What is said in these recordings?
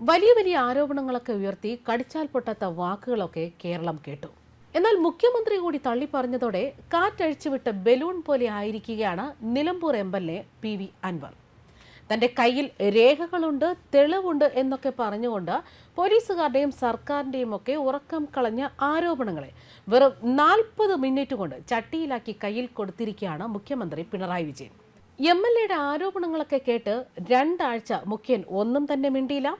വലിയ വലിയ ആരോപണങ്ങളൊക്കെ ഉയർത്തി കടിച്ചാൽ പൊട്ടാത്ത വാക്കുകളൊക്കെ കേരളം കേട്ടു. എന്നാൽ മുഖ്യമന്ത്രി കൂടി തള്ളി പറഞ്ഞതോടെ കാറ്റഴിച്ചുവിട്ട ബലൂൺ പോലെ ആയിരിക്കുകയാണ് Nilambur M L A P V Anvar. തന്റെ കയ്യിൽ രേഖകളുണ്ട് തെളിവുണ്ട് എന്നൊക്കെ പറഞ്ഞുകൊണ്ട് പോലീസുകാരുടെയും സർക്കാരിന്റെയും ഒക്കെ ഉറക്കം കളഞ്ഞ ആരോപണങ്ങളെ വെറും നാൽപ്പത് മിനിറ്റ് കൊണ്ട് ചട്ടിയിലാക്കി കയ്യിൽ കൊടുത്തിരിക്കുകയാണ് മുഖ്യമന്ത്രി പിണറായി വിജയൻ. എം എൽ എയുടെ ആരോപണങ്ങളൊക്കെ കേട്ട് രണ്ടാഴ്ച മുഖ്യൻ ഒന്നും തന്നെ മിണ്ടിയില്ല.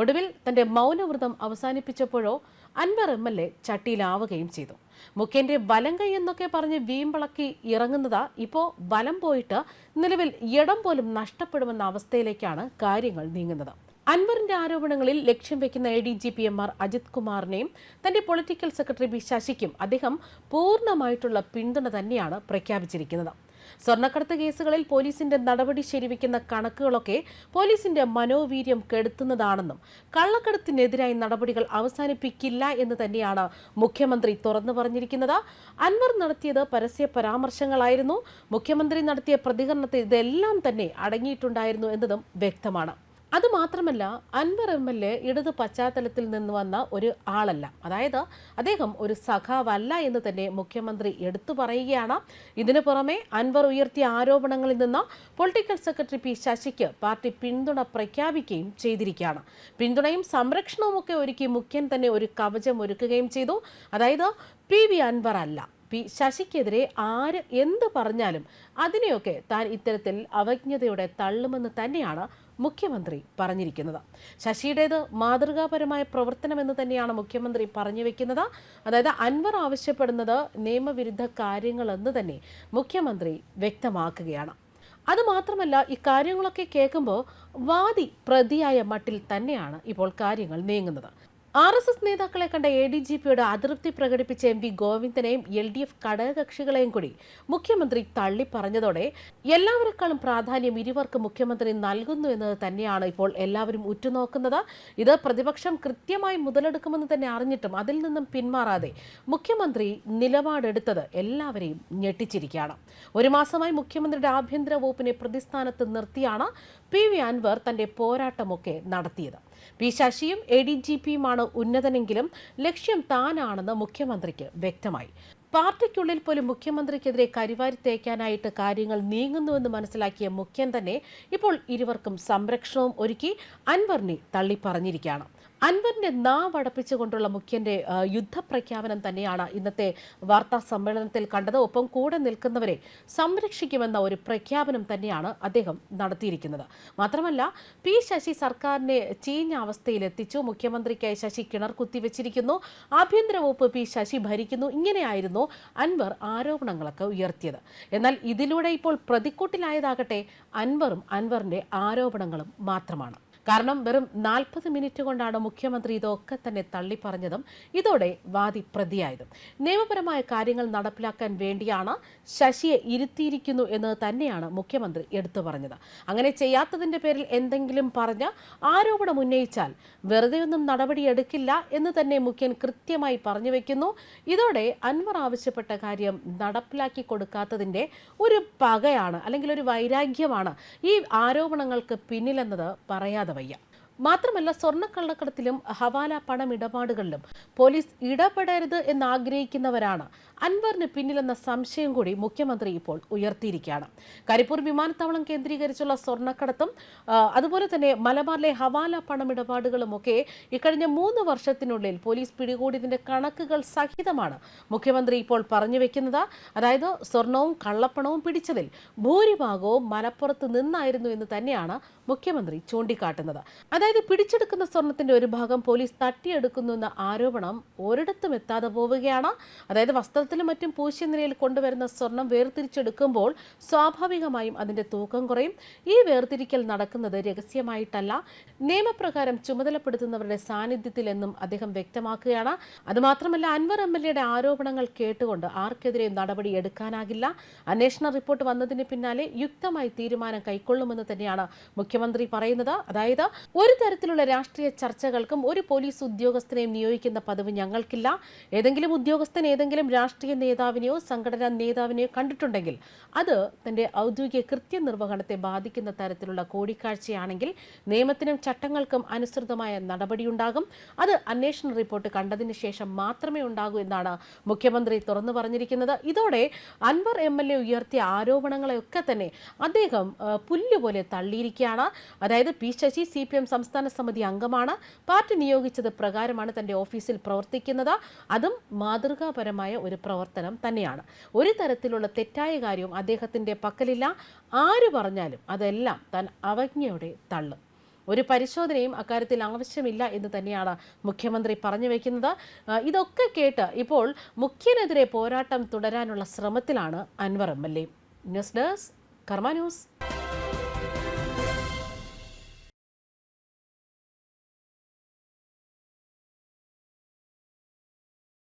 ഒടുവിൽ തന്റെ മൗനവ്രതം അവസാനിപ്പിച്ചപ്പോഴോ അൻവർ എം എൽ എ ചട്ടിയിലാവുകയും ചെയ്തു. മുഖ്യന്റെ വലം കൈ എന്നൊക്കെ പറഞ്ഞ് വീമ്പിളക്കി ഇറങ്ങുന്നതാ ഇപ്പോ വലം പോയിട്ട് നിലവിൽ ഇടം പോലും നഷ്ടപ്പെടുമെന്ന അവസ്ഥയിലേക്കാണ് കാര്യങ്ങൾ നീങ്ങുന്നത്. അൻവറിന്റെ ആരോപണങ്ങളിൽ ലക്ഷ്യം വെക്കുന്ന A D G P M R Ajith കുമാറിനെയും തന്റെ പൊളിറ്റിക്കൽ സെക്രട്ടറി ബി ശശിക്കും അദ്ദേഹം പൂർണമായിട്ടുള്ള പിന്തുണ തന്നെയാണ് പ്രഖ്യാപിച്ചിരിക്കുന്നത്. സ്വർണക്കടത്ത് കേസുകളിൽ പോലീസിന്റെ നടപടി ശരിവയ്ക്കുന്ന കണക്കുകളൊക്കെ പോലീസിന്റെ മനോവീര്യം കെടുത്തുന്നതാണെന്നും കള്ളക്കടത്തിനെതിരായി നടപടികൾ അവസാനിപ്പിക്കില്ല എന്ന് തന്നെയാണ് മുഖ്യമന്ത്രി തുറന്നു പറഞ്ഞിരിക്കുന്നത്. അൻവർ നടത്തിയത് പരസ്യ പരാമർശങ്ങളായിരുന്നു. മുഖ്യമന്ത്രി നടത്തിയ പ്രതികരണത്തിൽ ഇതെല്ലാം തന്നെ അടങ്ങിയിട്ടുണ്ടായിരുന്നു എന്നതും വ്യക്തമാണ്. അതുമാത്രമല്ല അൻവർ എം എൽ എ ഇടത് പശ്ചാത്തലത്തിൽ നിന്ന് വന്ന ഒരു ആളല്ല. അതായത് അദ്ദേഹം ഒരു സഖാവല്ല എന്ന് തന്നെ മുഖ്യമന്ത്രി എടുത്തു പറയുകയാണ്. ഇതിനു പുറമെ അൻവർ ഉയർത്തിയ ആരോപണങ്ങളിൽ നിന്ന് പൊളിറ്റിക്കൽ സെക്രട്ടറി പി ശശിക്ക് പാർട്ടി പിന്തുണ പ്രഖ്യാപിക്കുകയും ചെയ്തിരിക്കുകയാണ്. പിന്തുണയും സംരക്ഷണവും ഒക്കെ ഒരുക്കി മുഖ്യൻ തന്നെ ഒരു കവചം ഒരുക്കുകയും ചെയ്തു. അതായത് പി വി അൻവർ അല്ല. പി ശശിക്കെതിരെ ആര് എന്ത് പറഞ്ഞാലും അതിനെയൊക്കെ താൻ ഇത്തരത്തിൽ അവജ്ഞതയോടെ തള്ളുമെന്ന് തന്നെയാണ് മുഖ്യമന്ത്രി പറഞ്ഞിരിക്കുന്നത്. ശശിയുടേത് മാതൃകാപരമായ പ്രവർത്തനമെന്ന് തന്നെയാണ് മുഖ്യമന്ത്രി പറഞ്ഞു വെക്കുന്നത്. അതായത് അൻവർ ആവശ്യപ്പെടുന്നത് നിയമവിരുദ്ധ കാര്യങ്ങളെന്ന് തന്നെ മുഖ്യമന്ത്രി വ്യക്തമാക്കുകയാണ്. അതുമാത്രമല്ല ഈ കാര്യങ്ങളൊക്കെ കേൾക്കുമ്പോൾ വാദി പ്രതിയായ മട്ടിൽ തന്നെയാണ് ഇപ്പോൾ കാര്യങ്ങൾ നീങ്ങുന്നത്. ആർ എസ് എസ് നേതാക്കളെ കണ്ട എ ഡി ജി പിയോട് അതൃപ്തി പ്രകടിപ്പിച്ച എം വി ഗോവിന്ദനെയും എൽ ഡി എഫ് ഘടകകക്ഷികളെയും കൂടി മുഖ്യമന്ത്രി തള്ളി പറഞ്ഞതോടെ എല്ലാവരെക്കാളും പ്രാധാന്യം ഇരുവർക്കും മുഖ്യമന്ത്രി നൽകുന്നു എന്നത് തന്നെയാണ് ഇപ്പോൾ എല്ലാവരും ഉറ്റുനോക്കുന്നത്. ഇത് പ്രതിപക്ഷം കൃത്യമായി മുതലെടുക്കുമെന്ന് തന്നെ അറിഞ്ഞിട്ടും അതിൽ നിന്നും പിന്മാറാതെ മുഖ്യമന്ത്രി നിലപാടെടുത്തത് എല്ലാവരെയും ഞെട്ടിച്ചിരിക്കുകയാണ്. ഒരു മാസമായി മുഖ്യമന്ത്രിയുടെ ആഭ്യന്തര വകുപ്പിനെ പ്രതിസ്ഥാനത്ത് നിർത്തിയാണ് പി വി അൻവർ തന്റെ പോരാട്ടമൊക്കെ നടത്തിയത്. പി ശശിയും എ ഡി ജി പിയുമാണ് ഉന്നതനെങ്കിലും ലക്ഷ്യം താനാണെന്ന് മുഖ്യമന്ത്രിക്ക് വ്യക്തമായി. പാർട്ടിക്കുള്ളിൽ പോലും മുഖ്യമന്ത്രിക്കെതിരെ കരിവാരി തേക്കാനായിട്ട് കാര്യങ്ങൾ നീങ്ങുന്നുവെന്ന് മനസ്സിലാക്കിയ മുഖ്യൻ തന്നെ ഇപ്പോൾ ഇരുവർക്കും സംരക്ഷണവും ഒരുക്കി അൻവറിനെ തള്ളി പറഞ്ഞിരിക്കുകയാണ് നാവ് നാവടപ്പിച്ചുകൊണ്ടുള്ള മുഖ്യന്റെ യുദ്ധപ്രഖ്യാപനം തന്നെയാണ് ഇന്നത്തെ വാർത്താ സമ്മേളനത്തിൽ കണ്ടത്. ഒപ്പം കൂടെ നിൽക്കുന്നവരെ സംരക്ഷിക്കുമെന്ന ഒരു പ്രഖ്യാപനം തന്നെയാണ് അദ്ദേഹം നടത്തിയിരിക്കുന്നത്. മാത്രമല്ല പി ശശി സർക്കാരിനെ ചീഞ്ഞ അവസ്ഥയിലെത്തിച്ചു. മുഖ്യമന്ത്രിക്കായി ശശി കിണർ കുത്തിവെച്ചിരിക്കുന്നു. ആഭ്യന്തര വകുപ്പ് പി ശശി ഭരിക്കുന്നു. ഇങ്ങനെയായിരുന്നു അൻവർ ആരോപണങ്ങളൊക്കെ ഉയർത്തിയത്. എന്നാൽ ഇതിലൂടെ ഇപ്പോൾ പ്രതിക്കൂട്ടിലായതാകട്ടെ അൻവറും അൻവറിന്റെ ആരോപണങ്ങളും മാത്രമാണ്. കാരണം വെറും നാൽപ്പത് മിനിറ്റ് കൊണ്ടാണ് മുഖ്യമന്ത്രി ഇതൊക്കെ തന്നെ തള്ളിപ്പറഞ്ഞതും ഇതോടെ വാദി പ്രതിയായതും. നിയമപരമായ കാര്യങ്ങൾ നടപ്പിലാക്കാൻ വേണ്ടിയാണ് ശശിയെ ഇരുത്തിയിരിക്കുന്നു എന്ന് തന്നെയാണ് മുഖ്യമന്ത്രി എടുത്തു പറഞ്ഞത്. അങ്ങനെ ചെയ്യാത്തതിന്റെ പേരിൽ എന്തെങ്കിലും പറഞ്ഞ് ആരോപണം ഉന്നയിച്ചാൽ വെറുതെയൊന്നും നടപടിയെടുക്കില്ല എന്ന് തന്നെ മുഖ്യൻ കൃത്യമായി പറഞ്ഞു വെക്കുന്നു. ഇതോടെ അൻവർ ആവശ്യപ്പെട്ട കാര്യം നടപ്പിലാക്കി കൊടുക്കാത്തതിന്റെ ഒരു പകയാണ് അല്ലെങ്കിൽ ഒരു വൈരാഗ്യമാണ് ഈ ആരോപണങ്ങൾക്ക് പിന്നിലെന്നത് പറയാതെ గంగవయ్య മാത്രമല്ല സ്വർണക്കള്ളക്കടത്തിലും ഹവാല പണമിടപാടുകളിലും പോലീസ് ഇടപെടരുത് എന്ന് ആഗ്രഹിക്കുന്നവരാണ് അൻവറിന് പിന്നിലെന്ന സംശയം കൂടി മുഖ്യമന്ത്രി ഇപ്പോൾ ഉയർത്തിയിരിക്കുകയാണ്. കരിപ്പൂർ വിമാനത്താവളം കേന്ദ്രീകരിച്ചുള്ള സ്വർണക്കടത്തും അതുപോലെ തന്നെ മലബാറിലെ ഹവാല പണമിടപാടുകളും ഒക്കെ ഇക്കഴിഞ്ഞ മൂന്ന് വർഷത്തിനുള്ളിൽ പോലീസ് പിടികൂടിയതിന്റെ കണക്കുകൾ സഹിതമാണ് മുഖ്യമന്ത്രി ഇപ്പോൾ പറഞ്ഞു വെക്കുന്നത്. അതായത് സ്വർണവും കള്ളപ്പണവും പിടിച്ചതിൽ ഭൂരിഭാഗവും മലപ്പുറത്ത് നിന്നായിരുന്നു എന്ന് തന്നെയാണ് മുഖ്യമന്ത്രി ചൂണ്ടിക്കാട്ടുന്നത്. അതായത് പിടിച്ചെടുക്കുന്ന സ്വർണത്തിന്റെ ഒരു ഭാഗം പോലീസ് തട്ടിയെടുക്കുന്നു എന്ന ആരോപണം ഒരിടത്തും എത്താതെ പോവുകയാണ്. അതായത് വസ്ത്രത്തിലും മറ്റും പൂശ്യ നിലയിൽ കൊണ്ടുവരുന്ന സ്വർണം വേർതിരിച്ചെടുക്കുമ്പോൾ സ്വാഭാവികമായും അതിന്റെ തൂക്കം കുറയും. ഈ വേർതിരിക്കൽ നടക്കുന്നത് രഹസ്യമായിട്ടല്ല. നിയമപ്രകാരം ചുമതലപ്പെടുത്തുന്നവരുടെ സാന്നിധ്യത്തിൽ എന്നും അദ്ദേഹം വ്യക്തമാക്കുകയാണ്. അതുമാത്രമല്ല അൻവർ എം എൽ എയുടെ ആരോപണങ്ങൾ കേട്ടുകൊണ്ട് ആർക്കെതിരെയും നടപടി എടുക്കാനാകില്ല. അന്വേഷണ റിപ്പോർട്ട് വന്നതിന് പിന്നാലെ യുക്തമായി തീരുമാനം കൈക്കൊള്ളുമെന്ന് തന്നെയാണ് മുഖ്യമന്ത്രി പറയുന്നത്. അതായത് ഒരു തരത്തിലുള്ള രാഷ്ട്രീയ ചർച്ചകൾക്കും ഒരു പോലീസ് ഉദ്യോഗസ്ഥനെയും നിയോഗിക്കുന്ന പദവി ഞങ്ങൾക്കില്ല. ഏതെങ്കിലും ഉദ്യോഗസ്ഥൻ ഏതെങ്കിലും രാഷ്ട്രീയ നേതാവിനെയോ സംഘടനാ നേതാവിനെയോ കണ്ടിട്ടുണ്ടെങ്കിൽ അത് തന്റെ ഔദ്യോഗിക കൃത്യനിർവഹണത്തെ ബാധിക്കുന്ന തരത്തിലുള്ള കൂടിക്കാഴ്ചയാണെങ്കിൽ നിയമത്തിനും ചട്ടങ്ങൾക്കും അനുസൃതമായ നടപടിയുണ്ടാകും. അത് അന്വേഷണ റിപ്പോർട്ട് കണ്ടതിന് ശേഷം മാത്രമേ ഉണ്ടാകൂ എന്നാണ് മുഖ്യമന്ത്രി തുറന്നു പറഞ്ഞിരിക്കുന്നത്. ഇതോടെ അൻവർ എം എൽ എ ഉയർത്തിയ ആരോപണങ്ങളെയൊക്കെ തന്നെ അദ്ദേഹം പുല്ലുപോലെ തള്ളിയിരിക്കുകയാണ്. അതായത് P Sasi C P M സംസ്ഥാന സമിതി അംഗമാണ്. പാർട്ടി നിയോഗിച്ചത് പ്രകാരമാണ് തന്റെ ഓഫീസിൽ പ്രവർത്തിക്കുന്നത്. അതും മാതൃകാപരമായ ഒരു പ്രവർത്തനം തന്നെയാണ്. ഒരു തരത്തിലുള്ള തെറ്റായ കാര്യവും അദ്ദേഹത്തിന്റെ പക്കലില്ല. ആര് പറഞ്ഞാലും അതെല്ലാം താൻ അവജ്ഞയോടെ തള്ളും. ഒരു പരിശോധനയും അക്കാര്യത്തിൽ ആവശ്യമില്ല എന്ന് തന്നെയാണ് മുഖ്യമന്ത്രി പറഞ്ഞു വയ്ക്കുന്നത് ഇതൊക്കെ കേട്ട് ഇപ്പോൾ മുഖ്യനെതിരെ പോരാട്ടം തുടരാനുള്ള ശ്രമത്തിലാണ് Anvar M L A. News desk Karma news.